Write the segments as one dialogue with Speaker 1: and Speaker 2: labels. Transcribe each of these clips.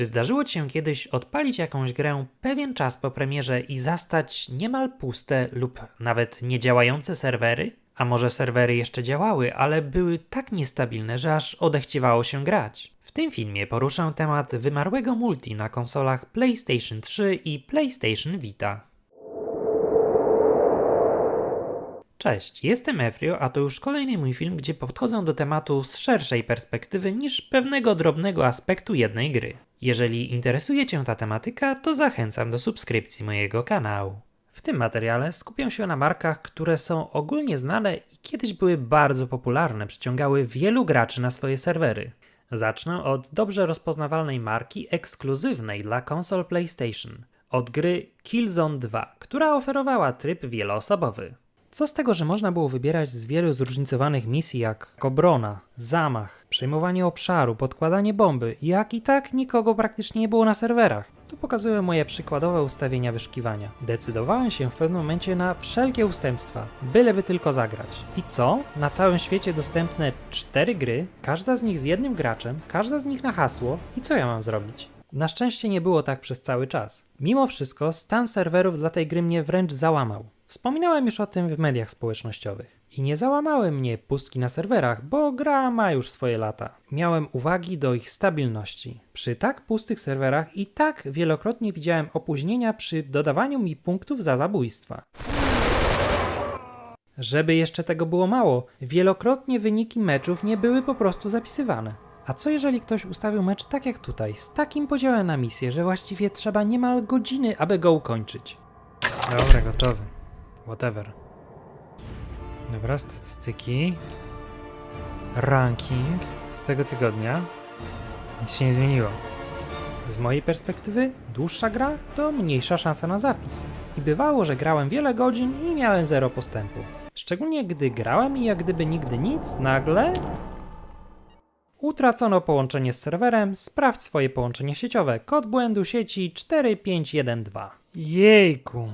Speaker 1: Czy zdarzyło ci się kiedyś odpalić jakąś grę pewien czas po premierze i zastać niemal puste lub nawet niedziałające serwery? A może serwery jeszcze działały, ale były tak niestabilne, że aż odechciewało się grać? W tym filmie poruszę temat wymarłego multi na konsolach PlayStation 3 i PlayStation Vita. Cześć, jestem Efrio, a to już kolejny mój film, gdzie podchodzę do tematu z szerszej perspektywy niż pewnego drobnego aspektu jednej gry. Jeżeli interesuje Cię ta tematyka, to zachęcam do subskrypcji mojego kanału. W tym materiale skupię się na markach, które są ogólnie znane i kiedyś były bardzo popularne, przyciągały wielu graczy na swoje serwery. Zacznę od dobrze rozpoznawalnej marki ekskluzywnej dla konsol PlayStation, od gry Killzone 2, która oferowała tryb wieloosobowy. Co z tego, że można było wybierać z wielu zróżnicowanych misji jak obrona, zamach, przejmowanie obszaru, podkładanie bomby, jak i tak nikogo praktycznie nie było na serwerach. Tu pokazuję moje przykładowe ustawienia wyszukiwania. Decydowałem się w pewnym momencie na wszelkie ustępstwa, byleby tylko zagrać. I co? Na całym świecie dostępne cztery gry, każda z nich z jednym graczem, każda z nich na hasło i co ja mam zrobić? Na szczęście nie było tak przez cały czas. Mimo wszystko stan serwerów dla tej gry mnie wręcz załamał. Wspominałem już o tym w mediach społecznościowych. I nie załamały mnie pustki na serwerach, bo gra ma już swoje lata. Miałem uwagi do ich stabilności. Przy tak pustych serwerach i tak wielokrotnie widziałem opóźnienia przy dodawaniu mi punktów za zabójstwa. Żeby jeszcze tego było mało, wielokrotnie wyniki meczów nie były po prostu zapisywane. A co jeżeli ktoś ustawił mecz tak jak tutaj, z takim podziałem na misję, że właściwie trzeba niemal godziny, aby go ukończyć? Dobra, gotowy. Whatever. Dobra, statystyki. Ranking z tego tygodnia. Nic się nie zmieniło. Z mojej perspektywy, dłuższa gra to mniejsza szansa na zapis. I bywało, że grałem wiele godzin i miałem zero postępu. Szczególnie gdy grałem i jak gdyby nigdy nic, nagle Utracono połączenie z serwerem, sprawdź swoje połączenie sieciowe. Kod błędu sieci 4512. Jejku.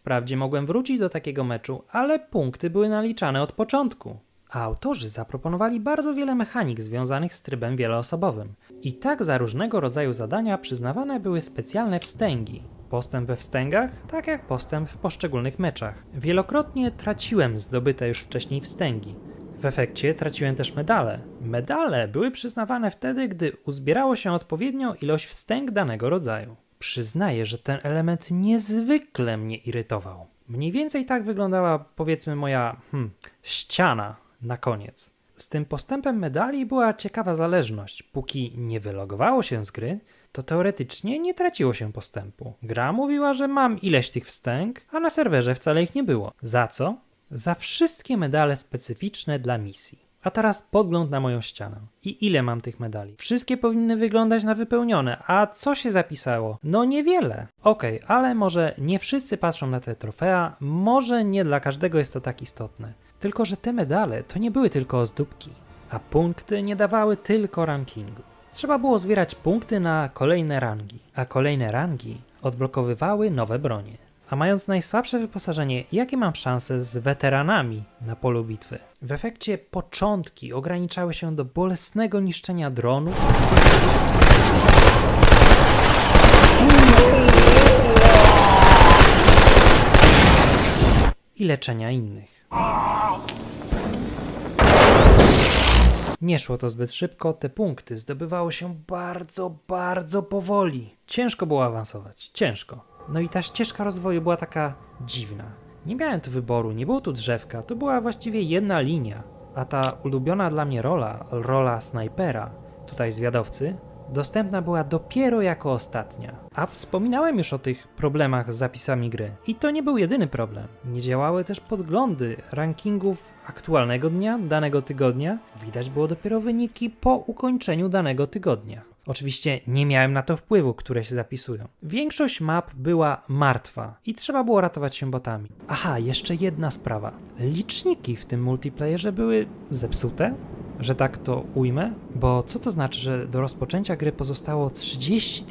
Speaker 1: Wprawdzie mogłem wrócić do takiego meczu, ale punkty były naliczane od początku. A autorzy zaproponowali bardzo wiele mechanik związanych z trybem wieloosobowym. I tak za różnego rodzaju zadania przyznawane były specjalne wstęgi. Postęp we wstęgach, tak jak postęp w poszczególnych meczach. Wielokrotnie traciłem zdobyte już wcześniej wstęgi. W efekcie traciłem też medale. Medale były przyznawane wtedy, gdy uzbierało się odpowiednią ilość wstęg danego rodzaju. Przyznaję, że ten element niezwykle mnie irytował. Mniej więcej tak wyglądała, powiedzmy, moja hmm, ściana na koniec. Z tym postępem medali była ciekawa zależność. Póki nie wylogowało się z gry, to teoretycznie nie traciło się postępu. Gra mówiła, że mam ileś tych wstęg, a na serwerze wcale ich nie było. Za co? Za wszystkie medale specyficzne dla misji. A teraz podgląd na moją ścianę. I ile mam tych medali? Wszystkie powinny wyglądać na wypełnione. A co się zapisało? No niewiele. Okej, ale może nie wszyscy patrzą na te trofea, może nie dla każdego jest to tak istotne. Tylko, że te medale to nie były tylko ozdóbki, a punkty nie dawały tylko rankingu. Trzeba było zbierać punkty na kolejne rangi, a kolejne rangi odblokowywały nowe bronie. A mając najsłabsze wyposażenie, jakie mam szanse z weteranami na polu bitwy? W efekcie początki ograniczały się do bolesnego niszczenia dronu i leczenia innych. Nie szło to zbyt szybko, te punkty zdobywało się bardzo, bardzo powoli. Ciężko było awansować, ciężko. No i ta ścieżka rozwoju była taka dziwna. Nie miałem tu wyboru, nie było tu drzewka, to była właściwie jedna linia. A ta ulubiona dla mnie rola, rola snajpera, tutaj zwiadowcy, dostępna była dopiero jako ostatnia. A wspominałem już o tych problemach z zapisami gry. I to nie był jedyny problem. Nie działały też podglądy rankingów aktualnego dnia, danego tygodnia. Widać było dopiero wyniki po ukończeniu danego tygodnia. Oczywiście nie miałem na to wpływu, które się zapisują. Większość map była martwa i trzeba było ratować się botami. Aha, jeszcze jedna sprawa. Liczniki w tym multiplayerze były zepsute, że tak to ujmę, bo co to znaczy, że do rozpoczęcia gry pozostało 30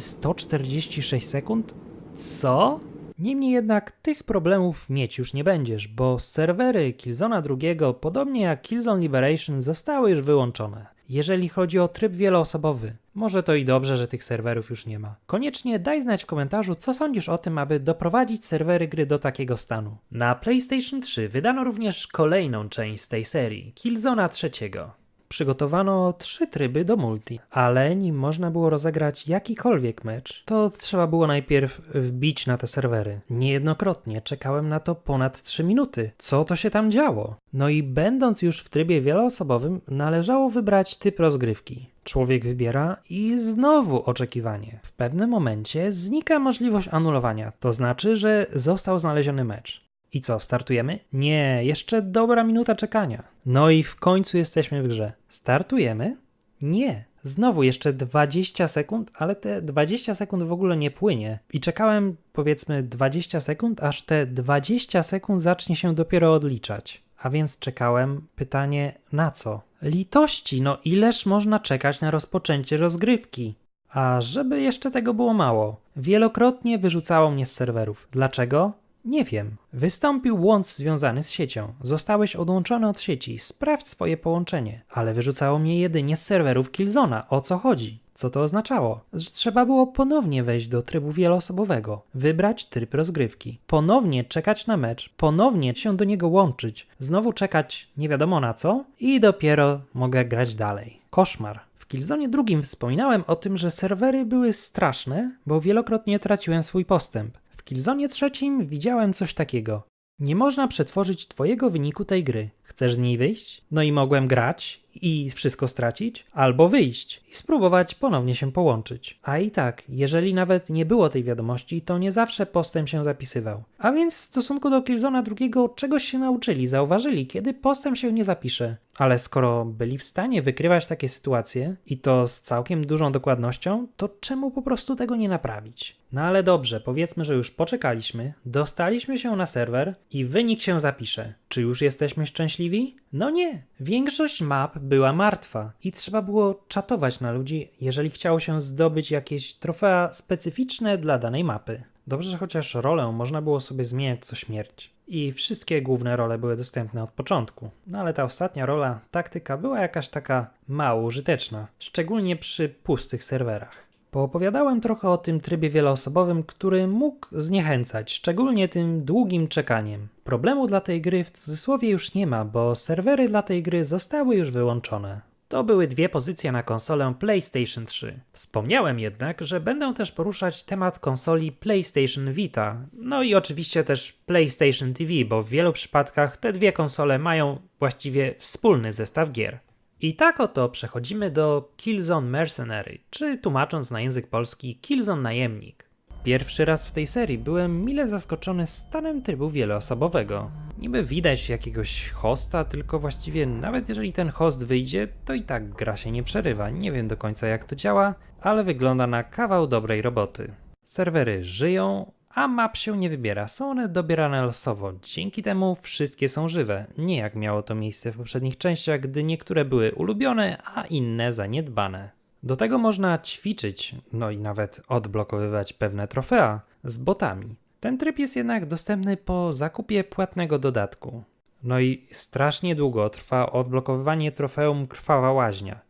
Speaker 1: 146 sekund? Co? Niemniej jednak tych problemów mieć już nie będziesz, bo serwery Killzona II, podobnie jak Killzone Liberation, zostały już wyłączone. jeżeli chodzi o tryb wieloosobowy. Może to i dobrze, że tych serwerów już nie ma. Koniecznie daj znać w komentarzu, co sądzisz o tym, aby doprowadzić serwery gry do takiego stanu. Na PlayStation 3 wydano również kolejną część z tej serii, Killzona trzeciego. Przygotowano trzy tryby do multi, ale nim można było rozegrać jakikolwiek mecz, to trzeba było najpierw wbić na te serwery. Niejednokrotnie czekałem na to ponad 3 minuty. Co to się tam działo? No i będąc już w trybie wieloosobowym, należało wybrać typ rozgrywki. Człowiek wybiera i znowu oczekiwanie. W pewnym momencie znika możliwość anulowania, to znaczy, że został znaleziony mecz. I co, startujemy? Nie, jeszcze dobra minuta czekania. No i w końcu jesteśmy w grze. Startujemy? Nie. Znowu jeszcze 20 sekund, ale te 20 sekund w ogóle nie płynie. I czekałem powiedzmy 20 sekund, aż te 20 sekund zacznie się dopiero odliczać. A więc czekałem, pytanie na co? Litości, no ileż można czekać na rozpoczęcie rozgrywki? A żeby jeszcze tego było mało, wielokrotnie wyrzucało mnie z serwerów. Dlaczego? Nie wiem. Wystąpił błąd związany z siecią. Zostałeś odłączony od sieci. Sprawdź swoje połączenie. Ale wyrzucało mnie jedynie z serwerów Killzona. O co chodzi? Co to oznaczało? Że trzeba było ponownie wejść do trybu wieloosobowego, wybrać tryb rozgrywki, ponownie czekać na mecz, ponownie się do niego łączyć, znowu czekać nie wiadomo na co i dopiero mogę grać dalej. Koszmar. W Killzone drugim wspominałem o tym, że serwery były straszne, bo wielokrotnie traciłem swój postęp. W Killzone trzecim widziałem coś takiego. Nie można przetworzyć twojego wyniku tej gry. Chcesz z niej wyjść? No i mogłem grać i wszystko stracić, albo wyjść i spróbować ponownie się połączyć. A i tak, jeżeli nawet nie było tej wiadomości, to nie zawsze postęp się zapisywał. A więc w stosunku do Killzona drugiego czegoś się nauczyli, zauważyli, kiedy postęp się nie zapisze. Ale skoro byli w stanie wykrywać takie sytuacje i to z całkiem dużą dokładnością, to czemu po prostu tego nie naprawić? No ale dobrze, powiedzmy, że już poczekaliśmy, dostaliśmy się na serwer i wynik się zapisze. Czy już jesteśmy szczęśliwi? No nie. Większość map była martwa i trzeba było czatować na ludzi, jeżeli chciało się zdobyć jakieś trofea specyficzne dla danej mapy. Dobrze, że chociaż rolę można było sobie zmieniać co śmierć. I wszystkie główne role były dostępne od początku. No ale ta ostatnia rola, taktyka, była jakaś taka mało użyteczna, szczególnie przy pustych serwerach. Poopowiadałem trochę o tym trybie wieloosobowym, który mógł zniechęcać, szczególnie tym długim czekaniem. Problemu dla tej gry w cudzysłowie już nie ma, bo serwery dla tej gry zostały już wyłączone. To były dwie pozycje na konsolę PlayStation 3. Wspomniałem jednak, że będę też poruszać temat konsoli PlayStation Vita, no i oczywiście też PlayStation TV, bo w wielu przypadkach te dwie konsole mają właściwie wspólny zestaw gier. I tak oto przechodzimy do Killzone Mercenary, czy tłumacząc na język polski Killzone Najemnik. Pierwszy raz w tej serii byłem mile zaskoczony stanem trybu wieloosobowego. Niby widać jakiegoś hosta, tylko właściwie nawet jeżeli ten host wyjdzie, to i tak gra się nie przerywa. Nie wiem do końca jak to działa, ale wygląda na kawał dobrej roboty. Serwery żyją, a map się nie wybiera. Są one dobierane losowo. Dzięki temu wszystkie są żywe. Nie jak miało to miejsce w poprzednich częściach, gdy niektóre były ulubione, a inne zaniedbane. Do tego można ćwiczyć, no i nawet odblokowywać pewne trofea z botami. Ten tryb jest jednak dostępny po zakupie płatnego dodatku. No i strasznie długo trwa odblokowywanie trofeum Krwawa Łaźnia.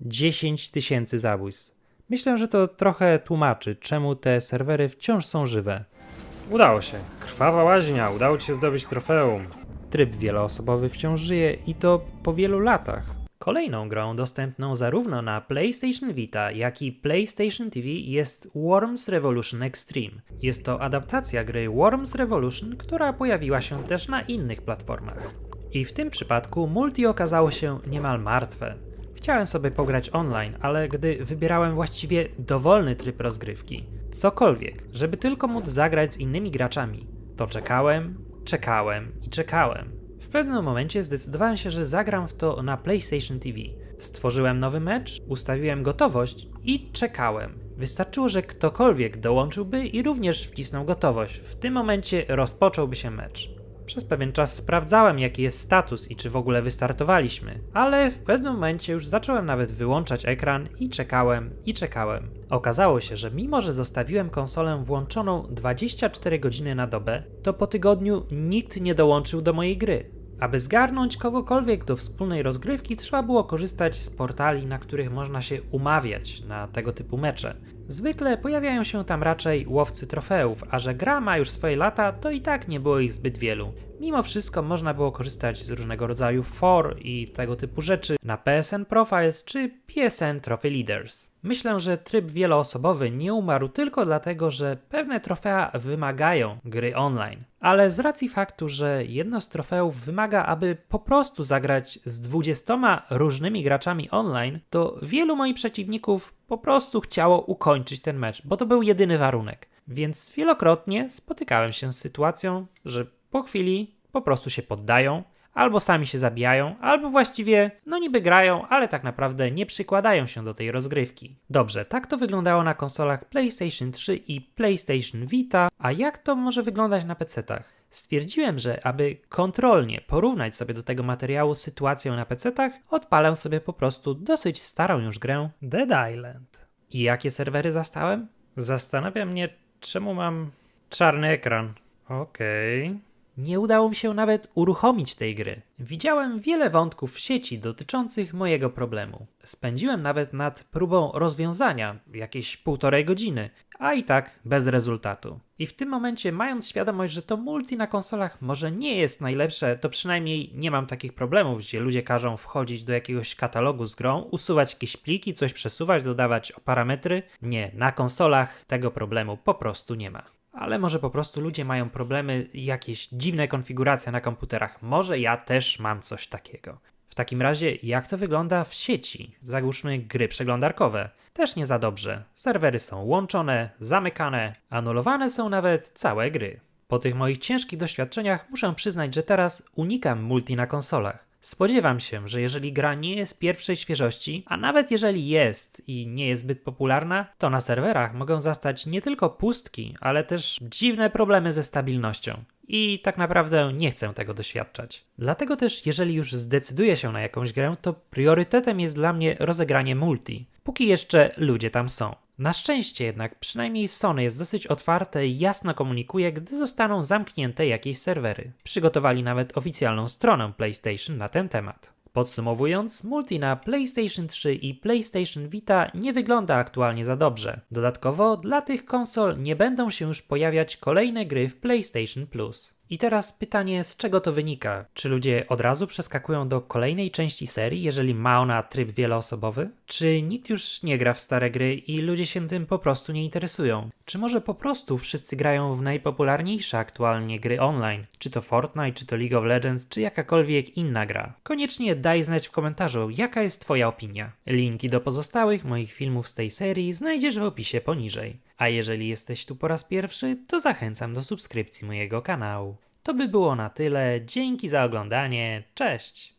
Speaker 1: 10 tysięcy zabójstw. Myślę, że to trochę tłumaczy, czemu te serwery wciąż są żywe.
Speaker 2: Udało się. Krwawa łaźnia, udało ci się zdobyć trofeum.
Speaker 1: Tryb wieloosobowy wciąż żyje i to po wielu latach. Kolejną grą dostępną zarówno na PlayStation Vita, jak i PlayStation TV jest Worms Revolution Extreme. Jest to adaptacja gry Worms Revolution, która pojawiła się też na innych platformach. I w tym przypadku multi okazało się niemal martwe. Chciałem sobie pograć online, ale gdy wybierałem właściwie dowolny tryb rozgrywki, cokolwiek, żeby tylko móc zagrać z innymi graczami, to czekałem, czekałem i czekałem. W pewnym momencie zdecydowałem się, że zagram w to na PlayStation TV. Stworzyłem nowy mecz, ustawiłem gotowość i czekałem. Wystarczyło, że ktokolwiek dołączyłby i również wcisnął gotowość. W tym momencie rozpocząłby się mecz. Przez pewien czas sprawdzałem, jaki jest status i czy w ogóle wystartowaliśmy, ale w pewnym momencie już zacząłem nawet wyłączać ekran i czekałem, i czekałem. Okazało się, że mimo, że zostawiłem konsolę włączoną 24 godziny na dobę, to po tygodniu nikt nie dołączył do mojej gry. Aby zgarnąć kogokolwiek do wspólnej rozgrywki, trzeba było korzystać z portali, na których można się umawiać na tego typu mecze. Zwykle pojawiają się tam raczej łowcy trofeów, a że gra ma już swoje lata, to i tak nie było ich zbyt wielu. Mimo wszystko można było korzystać z różnego rodzaju for i tego typu rzeczy na PSN Profiles czy PSN Trophy Leaders. Myślę, że tryb wieloosobowy nie umarł tylko dlatego, że pewne trofea wymagają gry online. Ale z racji faktu, że jedno z trofeów wymaga, aby po prostu zagrać z 20 różnymi graczami online, to wielu moich przeciwników po prostu chciało ukończyć ten mecz, bo to był jedyny warunek. Więc wielokrotnie spotykałem się z sytuacją, że po chwili po prostu się poddają, albo sami się zabijają, albo właściwie no niby grają, ale tak naprawdę nie przykładają się do tej rozgrywki. Dobrze, tak to wyglądało na konsolach PlayStation 3 i PlayStation Vita, a jak to może wyglądać na PC-tach? Stwierdziłem, że aby kontrolnie porównać sobie do tego materiału sytuację na PC-tach, odpalę sobie po prostu dosyć starą już grę Dead Island. I jakie serwery zastałem?
Speaker 2: Zastanawia mnie, czemu mam czarny ekran. Okej.
Speaker 1: Nie udało mi się nawet uruchomić tej gry. Widziałem wiele wątków w sieci dotyczących mojego problemu. Spędziłem nawet nad próbą rozwiązania jakieś półtorej godziny, a i tak bez rezultatu. I w tym momencie, mając świadomość, że to multi na konsolach może nie jest najlepsze, to przynajmniej nie mam takich problemów, gdzie ludzie każą wchodzić do jakiegoś katalogu z grą, usuwać jakieś pliki, coś przesuwać, dodawać parametry. Nie, na konsolach tego problemu po prostu nie ma ale może po prostu ludzie mają problemy, jakieś dziwne konfiguracje na komputerach. Może ja też mam coś takiego. W takim razie, jak to wygląda w sieci? Zagłóżmy gry przeglądarkowe. Też nie za dobrze. Serwery są łączone, zamykane, anulowane są nawet całe gry. Po tych moich ciężkich doświadczeniach muszę przyznać, że teraz unikam multi na konsolach. Spodziewam się, że jeżeli gra nie jest pierwszej świeżości, a nawet jeżeli jest i nie jest zbyt popularna, to na serwerach mogą zastać nie tylko pustki, ale też dziwne problemy ze stabilnością. I tak naprawdę nie chcę tego doświadczać. Dlatego też, jeżeli już zdecyduję się na jakąś grę, to priorytetem jest dla mnie rozegranie multi, póki jeszcze ludzie tam są. Na szczęście jednak, przynajmniej Sony jest dosyć otwarte i jasno komunikuje, gdy zostaną zamknięte jakieś serwery. Przygotowali nawet oficjalną stronę PlayStation na ten temat. Podsumowując, multi na PlayStation 3 i PlayStation Vita nie wygląda aktualnie za dobrze. Dodatkowo dla tych konsol nie będą się już pojawiać kolejne gry w PlayStation Plus. I teraz pytanie, z czego to wynika? Czy ludzie od razu przeskakują do kolejnej części serii, jeżeli ma ona tryb wieloosobowy? Czy nikt już nie gra w stare gry i ludzie się tym po prostu nie interesują? Czy może po prostu wszyscy grają w najpopularniejsze aktualnie gry online? Czy to Fortnite, czy to League of Legends, czy jakakolwiek inna gra? Koniecznie daj znać w komentarzu, jaka jest Twoja opinia. Linki do pozostałych moich filmów z tej serii znajdziesz w opisie poniżej. A jeżeli jesteś tu po raz pierwszy, to zachęcam do subskrypcji mojego kanału. To by było na tyle. Dzięki za oglądanie. Cześć!